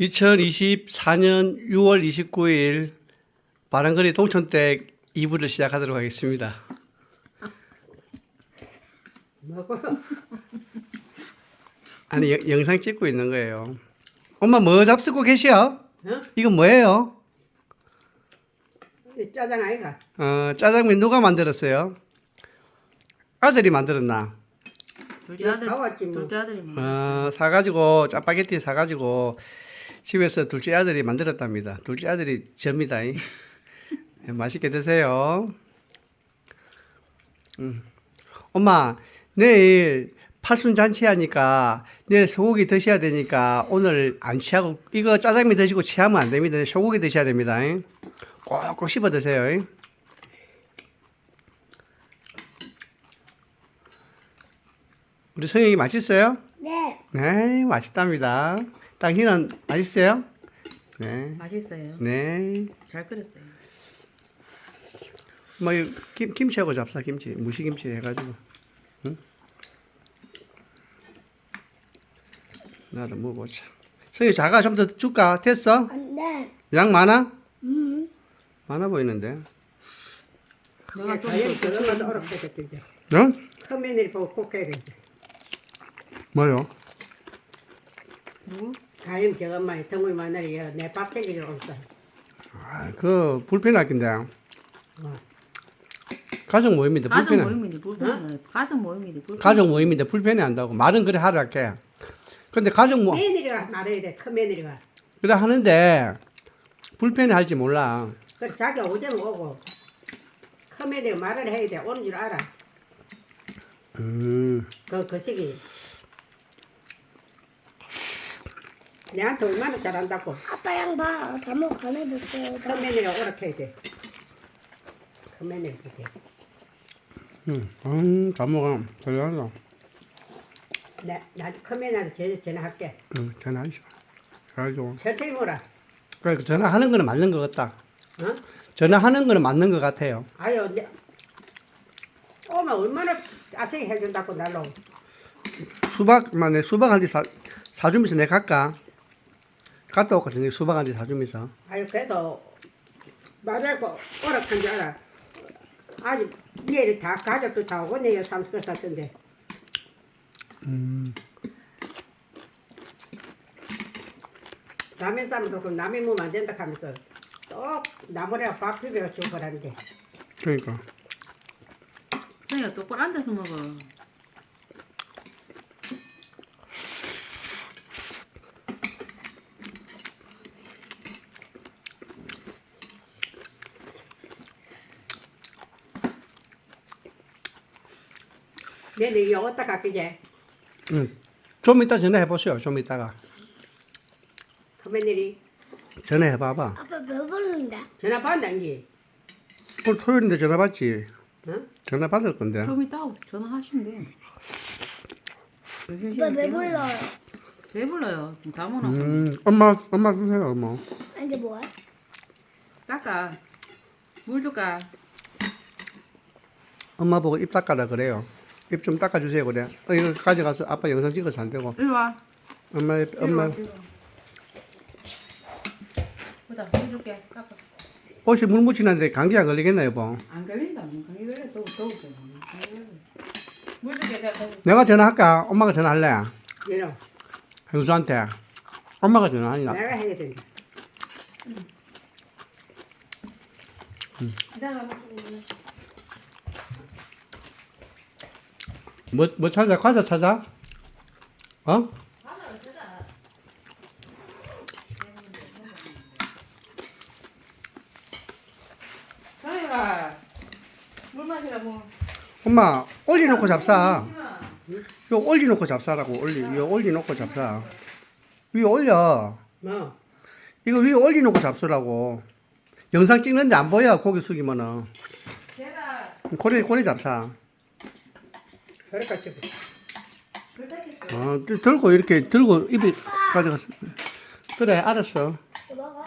2024년 6월 29일 바람거리 동천댁 2부를 시작하도록 하겠습니다. 아니 여- 영상 찍고 있는 거예요. 엄마 뭐 잡수고 계시오? 어? 이건 뭐예요? 이 짜장 아이가? 어, 짜장면 누가 만들었어요? 아들이 만들었나? 둘째 아들 사왔지 뭐. 둘째 아들이 뭐 어, 사가지고 짜파게티 사가지고 집에서 둘째 아들이 만들었답니다. 둘째 아들이 접니다. 이. 네, 맛있게 드세요. 음. 엄마 내일 팔순 잔치 하니까 내일 소고기 드셔야 되니까 오늘 안 취하고 이거 짜장면 드시고 취하면 안 됩니다. 소고기 드셔야 됩니다. 이. 꼭꼭 씹어 드세요. 이. 우리 성형이 맛있어요? 네. 네, 맛있답니다. 당신은 맛있어요? 네. 맛있어요. 네. 잘 끓였어요. 뭐, 이 김, 김치하고 잡사, 김치. 무시김치 해가지고. 응? 나도 먹어보자. 성이 자가 좀 더 줄까? 됐어? 안 돼. 양 많아? 음. 많아 보이는데. 내가 좀 다이어트 더- 저것만 어렵게 됐던데. 응? 큰 며느리 보고 꼭 해야 된대. 뭐요? 누구? 가임 저것만 덩굴 마늘이야. 내밥 챙기러 온다. 아, 그, 불편할 건데. 어. 가족 모임인데 가족 불편해. 모임인데 불편해. 가족 모임인데 불편해. 가족 모임인데 불편해 한다고. 말은 그래 하라 할게. 근데 가족 모 며느리가 말해야 돼. 큰 며느리가. 그래 하는데 불편해 할지 몰라. 그래 자기 오전 오고 큰 며느리가 말을 해야 돼. 오는 줄 알아. 음. 그, 그 시기. 내한테 얼마나 잘한다고. 아빠랑 봐. 잘못 가내줬어요. 큰 며느리가 오락해야 돼. 큰 며느리 그게. 음, 음, 잘 먹어. 잘한다. 나, 나 커맨한테 전- 전화할게. 음, 전화하시오. 그래가지고. 천천히 뭐라. 그래, 전화하는 거는 맞는 것 같다. 어? 전화하는 거는 맞는 것 같아요. 아유, 내, 오면 얼마나 아세히 해준다고 날로. 수박만 수박 한대 사, 사주면서 내가 갈까? 갔다 올거든 수박 한대 사주면서. 아유, 그래도 말하고 오락한 줄 알아. 아직 내일 다 가족도 다 오고 내일 삼십을 샀던데. 라면 싸면 좋고 남의 몸 안 된다 하면서 또 나무래가 밥 비벼 주고 그러는데. 그러니까. 성이가 똑바로 앉아서 먹어. 이거 어디다 갈게지? 음. 좀 이따 전화해 보세요. 좀 이따가. 커맨일이 전화해 봐봐. 아빠 몇 번인데? 전화 받는다 이게. 오늘 토요일인데 전화 받지. 응? 전화 받을 건데. 좀 이따 전화하시면 돼. 아빠 왜 불러요? 왜 불러요? 지금 다 먹어놨어. 음, 엄마, 엄마 주세요, 엄마. 이제 뭐야? 닦아. 물 줄까? 엄마 보고 입 닦아라 그래요. 입 좀 닦아주세요 그래. 어, 이거 가져가서 아빠 영상 찍어서 안 되고. 이리 와. 엄마, 입, 엄마. 이리 와. 보다 물 줄게. 닦아. 옷이 물 묻히는데 감기 안 걸리겠나 여보? 안 걸린다. 뭐 감기 걸려. 더워 더워. 물 줄게. 내가 전화할까? 엄마가 전화할래? 이런. 형수한테. 엄마가 전화하니까. 내가 해야 된다. 기다려. 뭐, 뭐 찾아? 과자 찾아? 어? 물 마시라고. 엄마, 올려놓고 잡사. 이거 올려놓고 잡사라고, 올리. 이거 올려놓고 잡사. 위에 올려. 뭐? 이거 위에 올려놓고 잡수라고. 영상 찍는데 안 보여, 고개 숙이면은. 고래, 고래 잡사. 들- 들고 이렇게 들고 입에 가져갔어. 그래, 알았어. 먹어?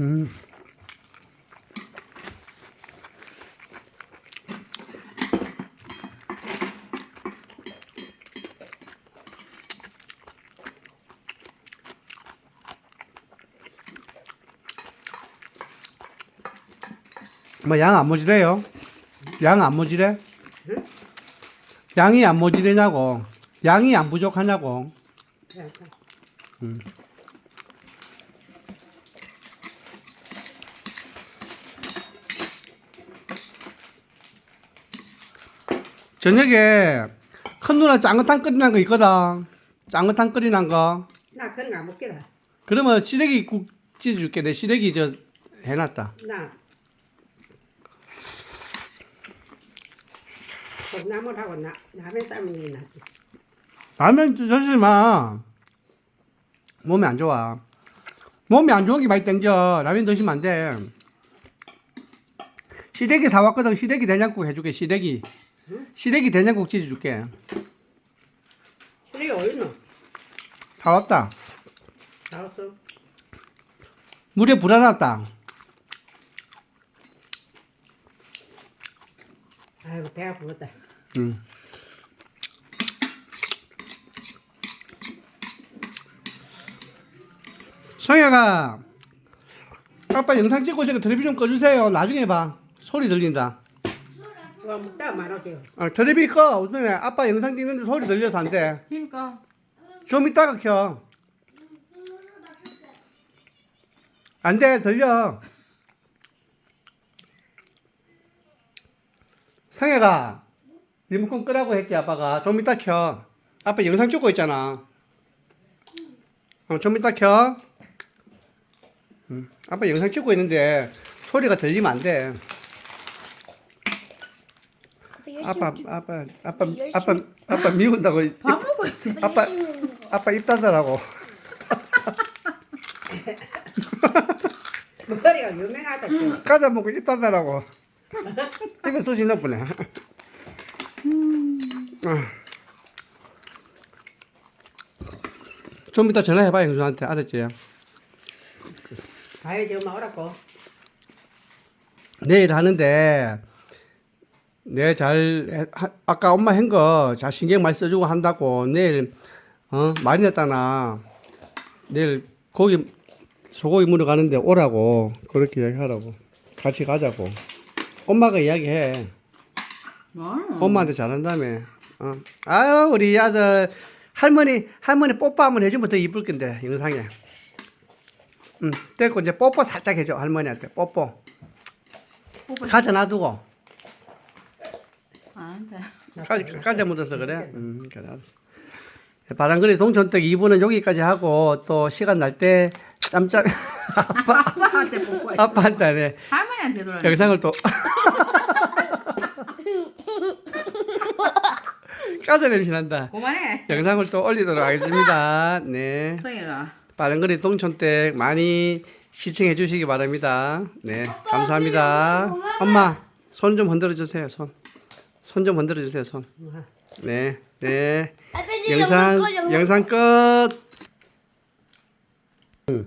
음. 뭐양안 모지래요? 양 안? 응? 양이 안 모지래냐고. 양이 안 부족하냐고. 자, 자. 저녁에 큰 누나 짱긋탕 끓이는 거 있거든. 짱긋탕 끓이는 거. 나 그런 거안 먹겠다. 그러면 시래기 국 찢어줄게. 내 시래기 저 해놨다. 나 콩나물하고 나 라면 삶는 게 낫지. 라면 드시지 마. 몸에 안 좋아. 몸에 안 좋은 게 많이 땡겨. 라면 드시면 안 돼. 시래기 사왔거든. 시래기 된장국 해줄게. 시래기. 시래기 된장국 찢어줄게. 술이 어딨노? 사왔다. 나왔어. 물에 불어놨다. 아이고 배가 부었다. 응. 성혜가 아빠 영상 찍고 있으니까 텔레비 좀 꺼주세요. 나중에 봐. 소리 들린다. 그거 먹다가 말하세요. 아, 텔레비 꺼. 우선에 아빠 영상 찍는데 소리 들려서 안 돼. 팀거 좀 이따가 켜. 안 돼, 들려. 성혜가 리모컨 끄라고 했지, 아빠가. 좀 이따 켜. 아빠 영상 찍고 있잖아. 어, 좀 이따 켜. 응. 아빠 영상 찍고 있는데 소리가 들리면 안 돼. 아빠, 아빠, 아빠, 아빠, 아빠 미운다고. 입- 밥 먹고 있- 아빠, 아빠 입 닫으라고. 머리가 유명하다. 또. 까자 먹고 입 닫으라고. 입에 솥이 나쁘네. 아. 좀 이따 전화해봐, 영수한테. 알았지? 가야지 엄마 오라고. 내일 하는데, 내일 잘, 해- 하- 아까 엄마 한 거 잘 신경 많이 써주고 한다고. 내일, 어, 많이 냈다나. 내일 고기, 소고기 물어 가는데 오라고. 그렇게 얘기하라고. 같이 가자고. 엄마가 이야기해. 뭐? 엄마한테 잘한다며. 어. 아유, 우리 아들. 할머니, 할머니 뽀뽀 한번 해주면 더 이쁠 건데, 영상에. 응, 됐고, 이제 뽀뽀 살짝 해줘, 할머니한테. 뽀뽀. 뽀뽀 가져 놔두고. 안 돼. 까지, 까지 묻어서 그래? 음, 그래. 알았어. 바람거리 동천떡 2부는 여기까지 하고, 또 시간 날 때 짬짬, 아빠, 아빠한테 뽀뽀 아빠한테 하네. 할머니한테 돌아 영상을 또. 까자 냄새 난다. 그만해 영상을 또 올리도록 하겠습니다. 네. 빠른거리 동천댁 많이 시청해 주시기 바랍니다. 네. 감사합니다. 엄마, 손 좀 흔들어 주세요. 손. 손 좀 흔들어 주세요. 손. 네. 네. 영상 영상 끝. 응.